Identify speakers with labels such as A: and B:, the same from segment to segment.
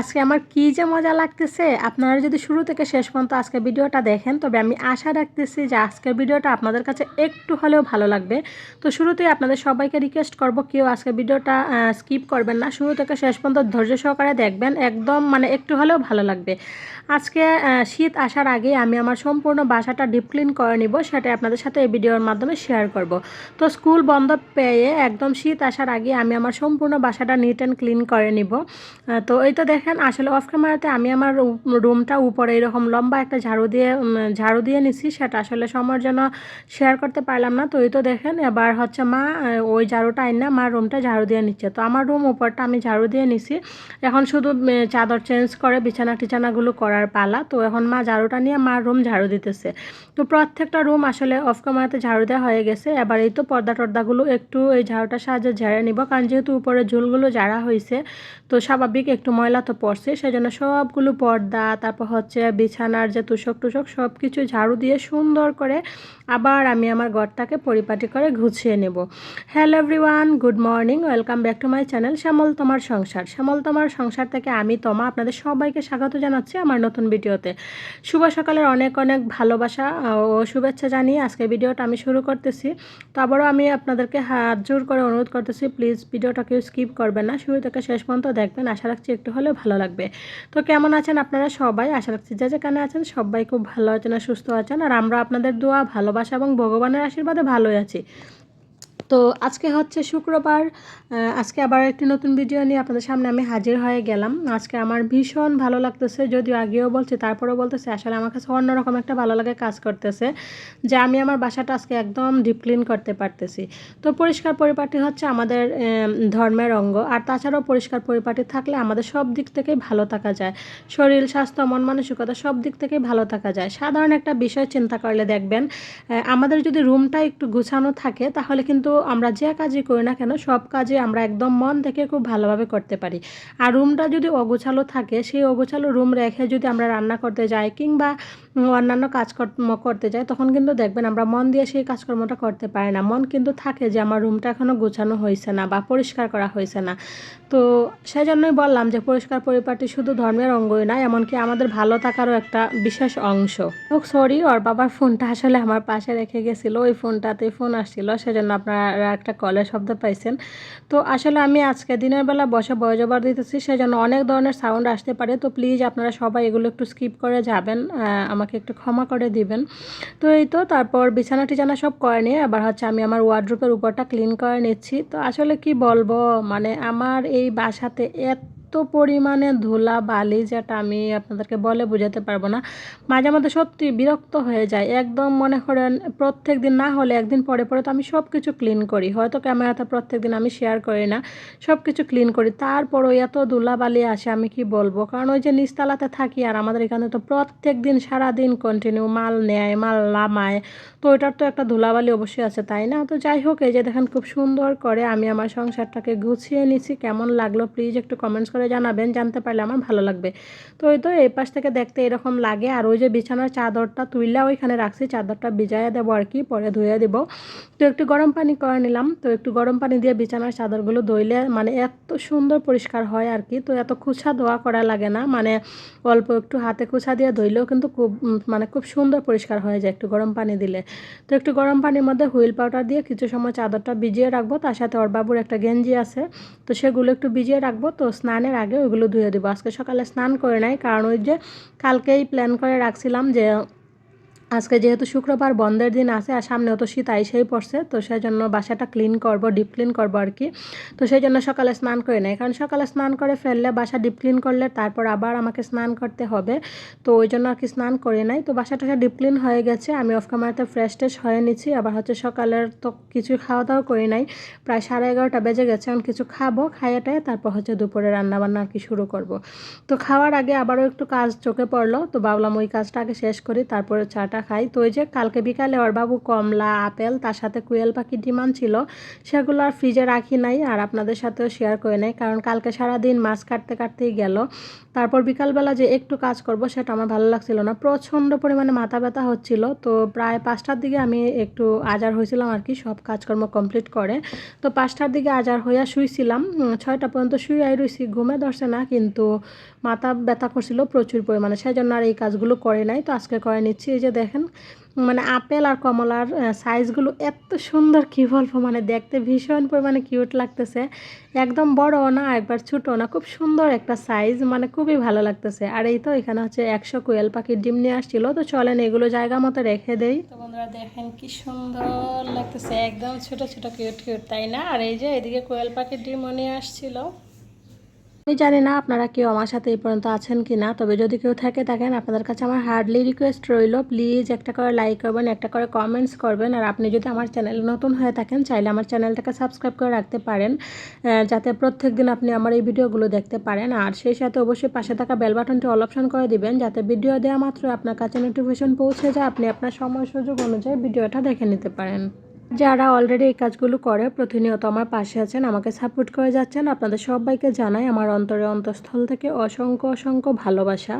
A: আজকে আমার কী যে মজা লাগতেছে? আপনারা যদি শুরু থেকে শেষ পর্যন্ত আজকে ভিডিওটা দেখেন, তবে আমি আশা রাখতেছি যে আজকের ভিডিওটা আপনাদের কাছে একটু হলেও ভালো লাগবে। তো শুরুতেই আপনাদের সবাইকে রিকোয়েস্ট করব, কেউ আজকে ভিডিওটা স্কিপ করবেন না। শুরু থেকে শেষ পর্যন্ত ধৈর্য সহকারে দেখবেন, একদম মানে একটু হলেও ভালো লাগবে। আজকে শীত আসার আগে আমি আমার সম্পূর্ণ বাসাটা ডিপ ক্লিন করে নিব সেটা আপনাদের সাথে এই ভিডিওর মাধ্যমে শেয়ার করব। তো স্কুল বন্ধ পেয়ে একদম শীত আসার আগে আমি আমার সম্পূর্ণ বাসাটা নিট অ্যান্ড ক্লিন করে নিব। তো এই তো দেখেন, আসলে অফ ক্যামেরাতে আমি আমার রুমটা উপরে এরকম লম্বা একটা ঝাড়ু দিয়ে ঝাড়ু দিয়ে নিছি, সেটা আসলে সময়ের জন্য শেয়ার করতে পারলাম না। তো এই তো দেখেন, এবার হচ্ছে মা ওই ঝাড়ুটা আইন না মা রুমটা ঝাড়ু দিয়ে নিচ্ছে। তো আমার রুম উপরটা আমি ঝাড়ু দিয়ে নিছি। এখন শুধু চাদর চেঞ্জ করে, বিছানা টিছানাগুলো করার পালা। তো এখন মা ঝাড়ুটা নিয়ে মার রুম ঝাড়ু দিতেছে। তো প্রত্যেকটা রুম আসলে অফ ক্যামেরাতে ঝাড়ু দেওয়া হয়ে গেছে। এবার এই তো পর্দা টর্দাগুলো একটু এই ঝাড়ুটার সাহায্যে ঝেড়ে নিব। কারণ যেহেতু উপরে ঝুলগুলো ঝাড়া হয়েছে তো স্বাভাবিক একটু ময়লা তো পড়ছে, সেজন্য সবগুলো পর্দা, তারপর হচ্ছে বিছানার যে তুষক টুষক সব কিছু ঝাড়ু দিয়ে সুন্দর করে আবার আমি আমার ঘরটাকে পরিপাটি করে গুছিয়ে নেব। Hello everyone, good morning, welcome back to my channel Shyamal তোমার সংসার। শ্যামল তোমার সংসার থেকে আমি তোমা আপনাদের সবাইকে স্বাগত জানাচ্ছি আমার নতুন ভিডিওতে। শুভ সকালের অনেক অনেক ভালোবাসা ও শুভেচ্ছা জানিয়ে আজকে ভিডিওটা আমি শুরু করতেছি। তো আবারও আমি আপনাদেরকে হাত জোর করে অনুরোধ করতেছি, প্লিজ ভিডিওটা কেউ স্কিপ করবেন না, শুরু থেকে শেষ পর্যন্ত দেখবেন। আশা রাখছি একটু হলেও ভালো লাগবে। তো কেমন আছেন আপনারা সবাই? আশা রাখছি যা যেখানে আছেন সবাই খুব ভালো আছেন আর সুস্থ আছেন। আর আমরা আপনাদের দোয়া, ভালোবাসা এবং ভগবানের আশীর্বাদে ভালোই আছি। তো আজকে হচ্ছে শুক্রবার আজকে আবার একটি নতুন ভিডিও নিয়ে আপনাদের সামনে আমি হাজির হয়ে গেলাম। আজকে আমার ভীষণ ভালো লাগতেছে, যদিও আগেও বলছি, তারপরেও বলতেছে, আসলে আমার কাছে অন্যরকম একটা ভালো লাগে কাজ করতেছে, যে আমি আমার বাসাটা আজকে একদম ডিপ ক্লিন করতে পারতেছি। তো পরিষ্কার পরিপাটি হচ্ছে আমাদের ধর্মের অঙ্গ, আর তাছাড়াও পরিষ্কার পরিপাটি থাকলে আমাদের সব দিক থেকেই ভালো থাকা যায়। শরীর, স্বাস্থ্য, মন মানসিকতা সব দিক থেকেই ভালো থাকা যায়। সাধারণ একটা বিষয় চিন্তা করলে দেখবেন আমাদের যদি রুমটা একটু গুছানো থাকে, তাহলে কিন্তু আমরা যে কাজই করি না কেন, সব কাজে আমরা একদম মন থেকে খুব ভালোভাবে করতে পারি। আর রুমটা যদি অগোছালো থাকে, সেই অগোছালো রুম রেখে যদি আমরা রান্না করতে যাই কিংবা অন্যান্য কাজকর্ম করতে যাই, তখন কিন্তু দেখবেন আমরা মন দিয়ে সেই কাজকর্মটা করতে পারি না। মন কিন্তু থাকে যে আমার রুমটা এখনও গোছানো হয়েছে না বা পরিষ্কার করা হয়েছে না। তো সেই জন্যই বললাম যে পরিষ্কার পরিপাটি শুধু ধর্মের অঙ্গই না, এমনকি আমাদের ভালো থাকারও একটা বিশেষ অংশ। সরি ওর বাবার ফোনটা আসলে আমার পাশে রেখে গেছিল। ওই ফোনটাতে ফোন আসছিল, সেজন্য আপনারা একটা কলের শব্দ পাইছেন। তো আসলে আমি আজকে দিনের বেলা বসে বয়জবার দিতেছি, সেজন্য অনেক ধরনের সাউন্ড আসতে পারে। তো প্লিজ আপনারা সবাই এগুলো একটু স্কিপ করে যাবেন আমাকে একটু ক্ষমা করে দিবেন। তো এই তো, তারপর বিছানা টিছানা সব করে নিয়ে আবার হচ্ছে আমি আমার ওয়ার্ড্রোপের উপরটা ক্লিন করে নিচ্ছি। তো আসলে কি বলব মানে আমার এই বাসাতে এত পরিমাণে ধুলা, বালি যেটা আমি আপনাদেরকে বলে বোঝাতে পারব না, মাঝে মধ্যে সত্যি বিরক্ত হয়ে যায়। একদম মনে করেন প্রত্যেক দিন না হলে একদিন পরে পরে তো আমি সব কিছু ক্লিন করি। হয়তো ক্যামেরাতে প্রত্যেক দিন আমি শেয়ার করি না সব কিছু ক্লিন করি। তারপরও এত ধুলা, বালি আসে, আমি কি বলব? কারণ ওই যে নিচতলাতে থাকি আর আমাদের এখানে তো প্রত্যেক দিন সারাদিন কন্টিনিউ মাল নেয়, মাল নামায়। তো ওইটার তো একটা ধুলাবালি অবশ্যই আছে, তাই না? তো যাই হোক, এই যে দেখেন খুব সুন্দর করে আমি আমার সংসারটাকে গুছিয়ে নিছি। কেমন লাগল? প্লিজ একটু কমেন্টস করে জানাবেন, জানতে পারলে আমার ভালো লাগবে। তো ওই তো এই পাশ থেকে দেখতে এরকম লাগে। আর ওই যে বিছানার চাদরটা তুইলা ওইখানে রাখছি, চাদরটা ভিজাইয়া দেবো আর কি, পরে ধুয়ে দেবো। তো একটু গরম পানি করে নিলাম। তো একটু গরম পানি দিয়ে বিছানার চাদরগুলো ধুইলে মানে এত সুন্দর পরিষ্কার হয় আর কি। তো এত খুছা ধোয়া করা লাগে না। মানে অল্প একটু হাতে খুছা দিয়ে ধুইলেও কিন্তু খুব মানে খুব সুন্দর পরিষ্কার হয়ে যায় একটু গরম পানি দিলে। তো একটু গরম পানির মধ্যে হুইল পাউডার দিয়ে কিছু সময় চাদরটা ভিজিয়ে রাখব। তার সাথে ওর বাবুর একটা গেঞ্জি আছে। তো সেগুলো একটু ভিজিয়ে রাখব। তো স্নানের আগে ওইগুলো ধুয়ে দেবো। আজকে সকালে স্নান করে নেয় কারণ ওই যে কালকেই প্ল্যান করে রাখছিলাম যে আজকে যেহেতু শুক্রবার, বন্ধের দিন আছে আর সামনেও তো শীত আইসেই পড়ছে, তো সেই জন্য বাসাটা ক্লিন করব ডিপ ক্লিন করব আর কি। তো সেই জন্য সকালে স্নান করে নেয় কারণ সকালে স্নান করে ফেললে বাসা ডিপ ক্লিন করলে তারপর আবার আমাকে স্নান করতে হবে। তো ওই জন্য আর কি স্নান করে নাই, তো বাসাটা ডিপ ক্লিন হয়ে গেছে, আমি অফ ক্যামেরাতে ফ্রেশ ট্রেশ হয়ে নিচ্ছি, আবার হচ্ছে সকালের তো কিছু খাওয়া দাওয়া করি নাই, প্রায় সাড়ে এগারোটা বেজে গেছে, এখন কিছু খাব খাইয়েটায় তারপর হচ্ছে দুপুরে রান্নাবান্না আর কি শুরু করব। তো খাওয়ার আগে আবারও একটু কাজ চোখে পড়ল, তো ভাবলাম ওই কাজটা আগে শেষ করি, তারপরে চাটা খাই তো ওই যে কালকে বিকালে ওর বাবু কমলা, আপেল, তার সাথে কুয়েল পাখির ডিমান্ড ছিল, সেগুলো আর ফ্রিজে রাখি নাই আর আপনাদের সাথেও শেয়ার করে নাই, কারণ কালকে সারাদিন মাছ কাটতে কাটতেই গেল। তারপর বিকালবেলা যে একটু কাজ করব সেটা আমার ভালো লাগছিল না। প্রচণ্ড পরিমাণে মাথা ব্যথা হচ্ছিল, তো প্রায় পাঁচটার দিকে আমি একটু আজার হয়েছিলাম আর কি, সব কাজকর্ম কমপ্লিট করে। তো পাঁচটার দিকে আজার হইয়া শুইছিলাম ছয়টা পর্যন্ত শুয়ে রইছি, ঘুমে ধরছে না, কিন্তু মাথা ব্যথা করছিল প্রচুর পরিমাণে সেই জন্য আর এই কাজগুলো করে নাই। তো আজকে করে নিচ্ছি, এই যে দেখেন মানে আপেল আর কমলার সাইজগুলো এত সুন্দর কী বলব মানে দেখতে ভীষণ পরিমাণে কিউট লাগতেছে। একদম বড় না, একবার ছোটো না, খুব সুন্দর একটা সাইজ মানে খুবই ভালো লাগতেছে। আর এই তো এখানে হচ্ছে একশো কোয়েল পাখির ডিম নিয়ে আসছিল। তো চলেন এগুলো জায়গা মতো রেখে দেই। তো বন্ধুরা দেখেন কি সুন্দর লাগতেছে। একদম ছোট ছোট কিউট কিউট তাই না? আর এই যে এদিকে কোয়েল পাখির ডিমও নিয়ে আসছিল। আমি জানি না আপনারা কেউ আমার সাথে এই পর্যন্ত আছেন কি না, তবে যদি কেউ থাকে থাকেন, আপনাদের কাছে আমার হার্ডলি রিকোয়েস্ট রইল। প্লিজ একটা করে লাইক করবেন, একটা করে কমেন্টস করবেন, আর আপনি যদি আমার চ্যানেল নতুন হয়ে থাকেন, চাইলে আমার চ্যানেলটাকে সাবস্ক্রাইব করে রাখতে পারেন যাতে প্রত্যেক দিন আপনি আমার এই ভিডিওগুলো দেখতে পারেন। আর সেই সাথে অবশ্যই পাশে থাকা বেল বাটনটি অল অপশন করে দিবেন, যাতে ভিডিও দেওয়া মাত্র আপনার কাছে নোটিফিকেশন পৌঁছে যায়, আপনি আপনার সময় সুযোগ অনুযায়ী ভিডিওটা দেখে নিতে পারেন। যারা অলরেডি এই কাজগুলো করে প্রতিনিয়ত আমার পাশে আছেন আমাকে সাপোর্ট করে যাচ্ছেন আপনাদের সবাইকে জানাই আমার অন্তরে অন্তঃস্থল থেকে অসংখ্য অসংখ্য ভালোবাসা।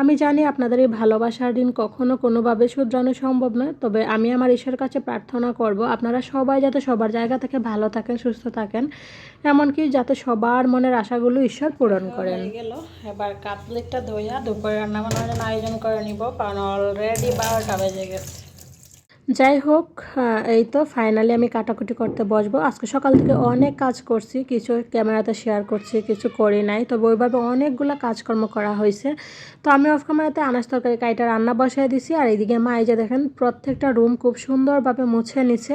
A: আমি জানি আপনাদের এই ভালোবাসার ঋণ কখনো কোনোভাবে শুধরানো সম্ভব নয় তবে আমি আমার ঈশ্বরের কাছে প্রার্থনা করব আপনারা সবাই যাতে সবার জায়গা থেকে ভালো থাকেন সুস্থ থাকেন এমনকি যাতে সবার মনের আশাগুলো ঈশ্বর পূরণ করেন। গেল। এবার কাতলেটটা ধইয়া দুপুরে রান্না বান্নার জন্য আয়োজন করে নিব কারণ অলরেডি বারোটা বেজে গেছে। যাই হোক এই তো ফাইনালি আমি কাটাকুটি করতে বসবো। আজকে সকাল থেকে অনেক কাজ করছি, কিছু ক্যামেরাতে শেয়ার করছি, কিছু করি নাই। তবে ওইভাবে অনেকগুলো কাজকর্ম করা হয়েছে। তো আমি অফ ক্যামেরাতে আনাজ তরকারি, কাইটা রান্না বসায় দিছি। আর এইদিকে মা এই যে দেখেন, প্রত্যেকটা রুম খুব সুন্দরভাবে মুছে নিছে।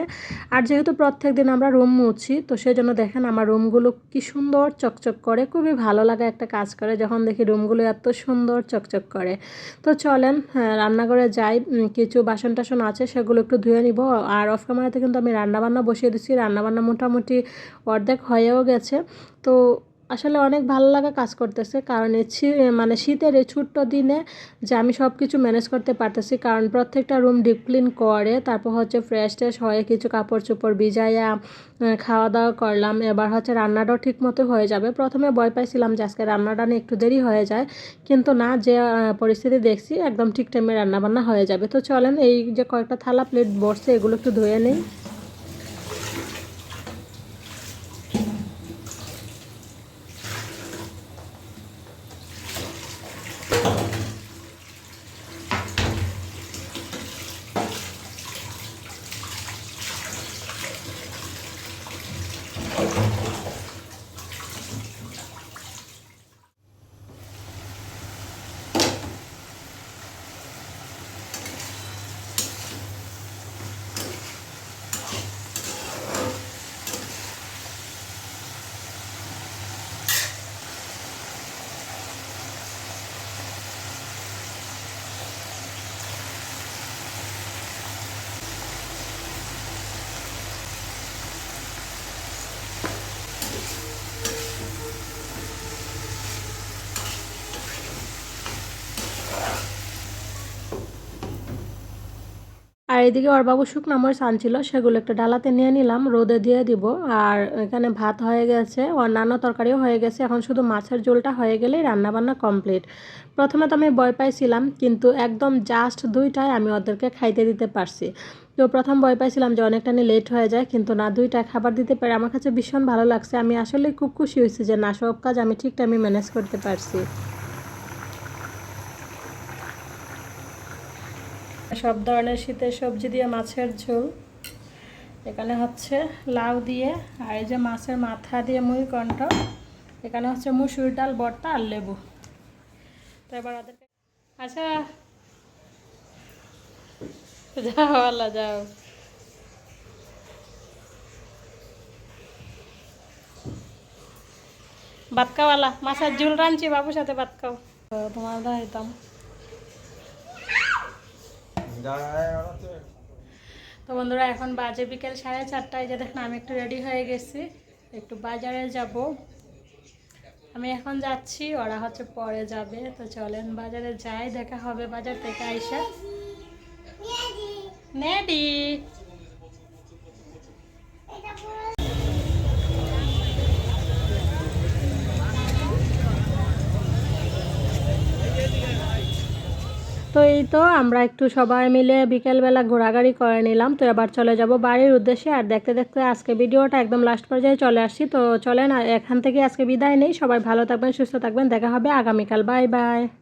A: আর যেহেতু প্রত্যেক দিন আমরা রুম মুছি, তো সেই জন্য দেখেন আমার রুমগুলো কি সুন্দর চকচক করে। খুবই ভালো লাগে একটা কাজ করে, যখন দেখি রুমগুলো এত সুন্দর চকচক করে। তো চলেন রান্নাঘরে যাই। কিছু বাসন টাসন আছে, সেগুলো একটু ধুয়ে নিব। আর অফ ক্যামেরাতে কিন্তু আমি রান্নাবান্না বসিয়ে দিচ্ছি। রান্নাবান্না মোটামুটি অর্ধেক হয়েও গেছে। তো আসলে অনেক ভালো লাগা কাজ করতেছে। কারণ মানে শীতের এই ছোট্ট দিনে যে আমি সব কিছু ম্যানেজ করতে পারতেছি, কারণ প্রত্যেকটা রুম ডিপ ক্লিন করে, তারপর হচ্ছে ফ্রেশ ট্রেশ হয়ে কিছু কাপড় চোপড় ভিজাইয়া খাওয়া দাওয়া করলাম। এবার হচ্ছে রান্নাটাও ঠিক মতো হয়ে যাবে। প্রথমে ভয় পাইছিলাম যে আজকে রান্নাটা নিয়ে একটু দেরি হয়ে যায়। কিন্তু না, যে পরিস্থিতি দেখছি, একদম ঠিক টাইমে রান্নাবান্না হয়ে যাবে। তো চলেন এই যে কয়েকটা থালা প্লেট বসছে এগুলো একটু ধুয়ে নেই। আর এদিকে ওর বাবু শুকনো মরিচ আনছিল সেগুলো একটা ডালাতে নিয়ে নিলাম, রোদে দিয়ে দিব। আর এখানে ভাত হয়ে গেছে অন্যান্য তরকারিও হয়ে গেছে, এখন শুধু মাছের ঝোলটা হয়ে গেলেই রান্নাবান্না কমপ্লিট। প্রথমে তো আমি ভয় পাইছিলাম, কিন্তু একদম জাস্ট দুইটায় আমি ওদেরকে খাইতে দিতে পারছি। তো প্রথম ভয় পাইছিলাম যে অনেকটা নিয়ে লেট হয়ে যায়, কিন্তু না দুইটা খাবার দিতে পারে আমার কাছে ভীষণ ভালো লাগছে। আমি আসলে খুব খুশি হয়েছি যে না, সব কাজ আমি ঠিক টাইমে ম্যানেজ করতে পারছি। সব ধরনের শীতের সবজি দিয়ে মাছের ঝোল। এখানে হচ্ছে লাউ দিয়ে, আর এই যে মাছের মাথা দিয়ে মুই কণ্ঠ। এখানে হচ্ছে মুসুর ডাল ভর্তা আর লেবু। তো এবার ওদেরকে আচ্ছা। যাও, আল্লাহ, যাও। ভাত খাওয়ালা মাছের ঝোল রাঁধছি, বাবুর সাথে তো তোমার দাইতাম তো বন্ধুরা, এখন বাজে বিকেল সাড়ে চারটায় যে দেখুন, আমি একটু রেডি হয়ে গেছি। একটু বাজারে যাব। আমি এখন যাচ্ছি, ওরা হচ্ছে পরে যাবে। তো চলেন বাজারে যাই, দেখা হবে বাজার থেকে আইসা। নেডি! তো এই তো আমরা একটু সবাই মিলে বিকেলবেলা ঘোরাঘাড়ি করে নিলাম। তো এবার চলে যাব বাড়ির উদ্দেশ্যে। আর দেখতে দেখতে আজকে ভিডিওটা একদম লাস্ট পর্যায়ে চলে আসছি। তো চলেন এখান থেকে আজকে বিদায় নেই। সবাই ভালো থাকবেন, সুস্থ থাকবেন। দেখা হবে আগামীকাল। Bye bye